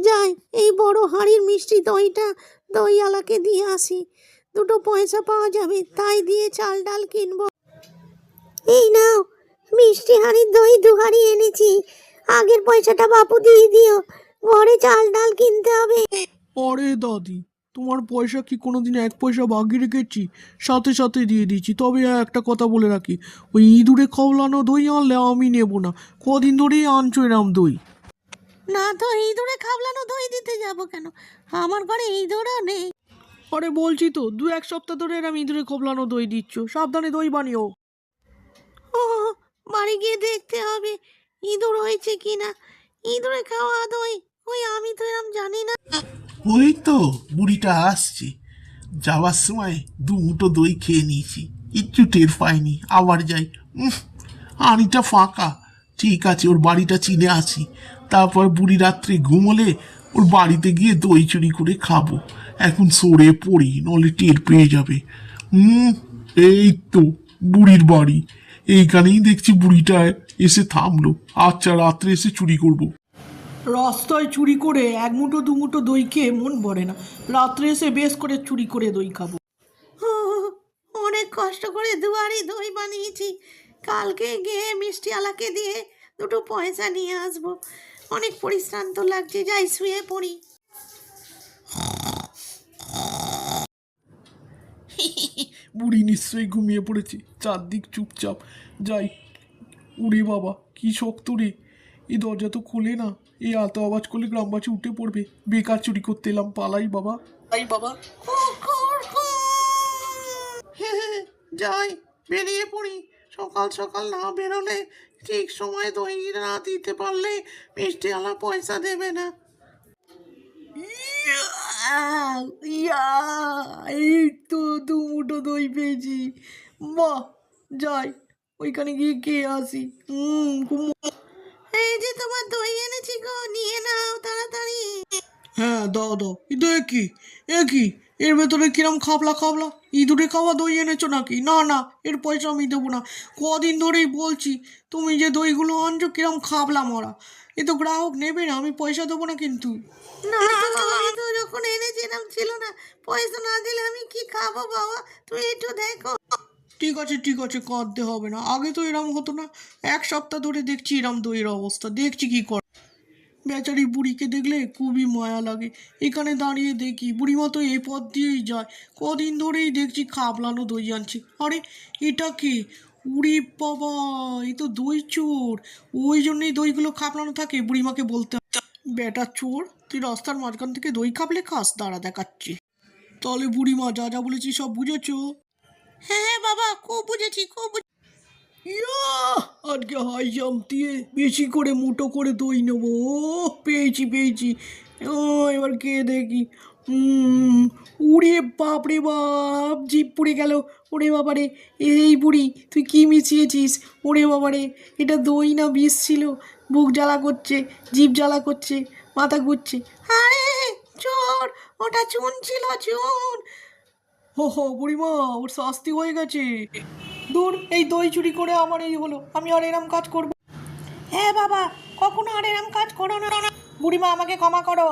যাই এই বড় হাঁড়ির মিষ্টি দইটা দইওয়ালাকে দিয়ে আসি। দুটো পয়সা পাওয়া যাবে তাই দিয়ে চাল ডাল কিনবো। এই নাও মিষ্টি হাঁড়ির দই দু হাঁড়ি এনেছি। আগের পয়সাটা বাপু দিয়ে দিও ঘরে চাল ডাল কিনতে হবে। আরে দাদি তোমার পয়সা কি কোনোদিন এক পয়সা বাকি রেখেছি? সাথে সাথে দিয়ে দিচ্ছি তবে হ্যাঁ, একটা কথা বলে রাখি। ওই ইঁদুরে খওলানো দই আনলে আমি নেব না কদিন ধরেই আনছো এরম দই। না তো এই ইঁদুরে খাবলানো দই দিতে যাব কেন? আমার ঘরে এই ইঁদুরও নেই। আরে বলছি তো দু এক সপ্তাহ ধরে এরম ইঁদুরে খোবলানো দই দিচ্ছ সাবধানে দই বানিও। ও বাড়ি গিয়ে দেখতে হবে ইঁদুর হয়েছে কিনা। ইঁদুরে খাওয়া দই ওই আমি তো এরম জানি না। ওই তো বুড়িটা আসছে। যাওয়ার সময় দু মুঠো দই খেয়ে নিয়েছি কিচ্ছু টের পাইনি আবার যাই। হাঁড়িটা ফাঁকা। ঠিক আছে ওর বাড়িটা চিনে আসি তারপর বুড়ি রাত্রে ঘুমোলে ওর বাড়িতে গিয়ে দই চুরি করে খাব। এখন সরে পড়ি নলে টের পেয়ে যাবে। হুম এই তো বুড়ির বাড়ি। এইখানেই দেখছি বুড়িটা এসে থামলো। আচ্ছা রাত্রে এসে চুরি করব। রাস্তায় চুরি করে এক মুঠো দু মুঠো দই খেয়ে মন ভরে না। রাত্রে এসে বেশ করে চুরি করে দই খাব। অনেক কষ্ট করে দুয়ারি দই বানিয়েছি। কালকে গিয়ে মিষ্টিওয়ালাকে দিয়ে দুটো পয়সা নিয়ে আসব। অনেক পরিশ্রান্ত লাগছে যাই শুয়ে পড়ি। বুড়ি নিশ্চয়ই ঘুমিয়ে পড়েছে চারদিক চুপচাপ। যাই উড়ে বাবা কি শক্ত রে। এই দরজা তো খোলে না এই আলতো আওয়াজ করলে গ্রামবাসী উঠে পড়বে। বেকার চুরি করতে এলাম পালাই বাবা। পালাই বাবা। যাই বেরিয়ে পড়ি। সকাল সকাল না বেরোলে ঠিক সময় দই না দিতে পারলে মিষ্টিওয়ালা পয়সা দেবে না। ইয়া, এই তো দু মুঠো দই পেয়েছি। বাহ, যাই, ওইখানে গিয়ে কে আসি। হুম এই যে তোমার দই এনেছি গো, নিয়ে নাও তাড়াতাড়ি। হ্যাঁ দাও দাও। এ কি এ কি এর ভেতরে কিরম খাবলা খাবলা? ইঁদুরে খাওয়া দই এনেছো নাকি? না না এর পয়সা আমি দেবো না। কদিন ধরেই বলছি তুমি যে দইগুলো আনছো কিরম খাবলা মরা? এ তো গ্রাহক নেবে না আমি পয়সা দেবো না কিন্তু। না আমি তো যখন এনেছিলাম ছিল না। পয়সা না দিলে আমি কি খাব বাবা? তুমি একটু দেখো। ঠিক আছে ঠিক আছে কাঁদতে হবে না। আগে তো এরম হতো না। এক সপ্তাহ ধরে দেখছি এরম দইয়ের অবস্থা। দেখছি কি কর। বেচারি বুড়িকে দেখলে খুবই মায়া লাগে। এখানে দাঁড়িয়ে দেখি বুড়িমা তো এ পথ দিয়েই যায়। কদিন ধরেই দেখছি খাবলানো দই আনছে। আরে এটা কি? উড়ি বাবা এই তো দই চোর। ওই জন্যই দইগুলো খাবলানো থাকে বুড়িমাকে বলতে বেটা চোর তুই রাস্তার মাঝখান থেকে দই খাবলে খাস? দাঁড়া দেখাচ্ছি। তাহলে বুড়িমা যা যা বলেছি সব বুঝেছ? হ্যাঁ হ্যাঁ বাবা খুব বুঝেছি খুব বুঝে- ইয়া! আজকে হাই জাম্প দিয়ে বেশি করে মুটো করে দই নেব। ও পেয়েছি পেয়েছি। ও এবার কে দেখি। উড়ে বাপ রে বাপ জিপ পুড়ে গেল। ওরে বাবারে, এই বুড়ি, তুই কি মিশিয়েছিস? ওরে বাবারে, এটা দই না বিষ ছিল? বুক জ্বালা করছে, জিভ জ্বালা করছে, মাথা ঘুরছে। আরে, চোর, ওটা চুন ছিল, চুন। হো হো, বুড়িমা, ওর শাস্তি হয়ে গেছে। দূর, এই দই চুরি করে আমার এই হলো, আমি আর এরম কাজ করব। হ্যাঁ বাবা, কখনো আর এরম কাজ করো না। বুড়িমা, আমাকে ক্ষমা করো।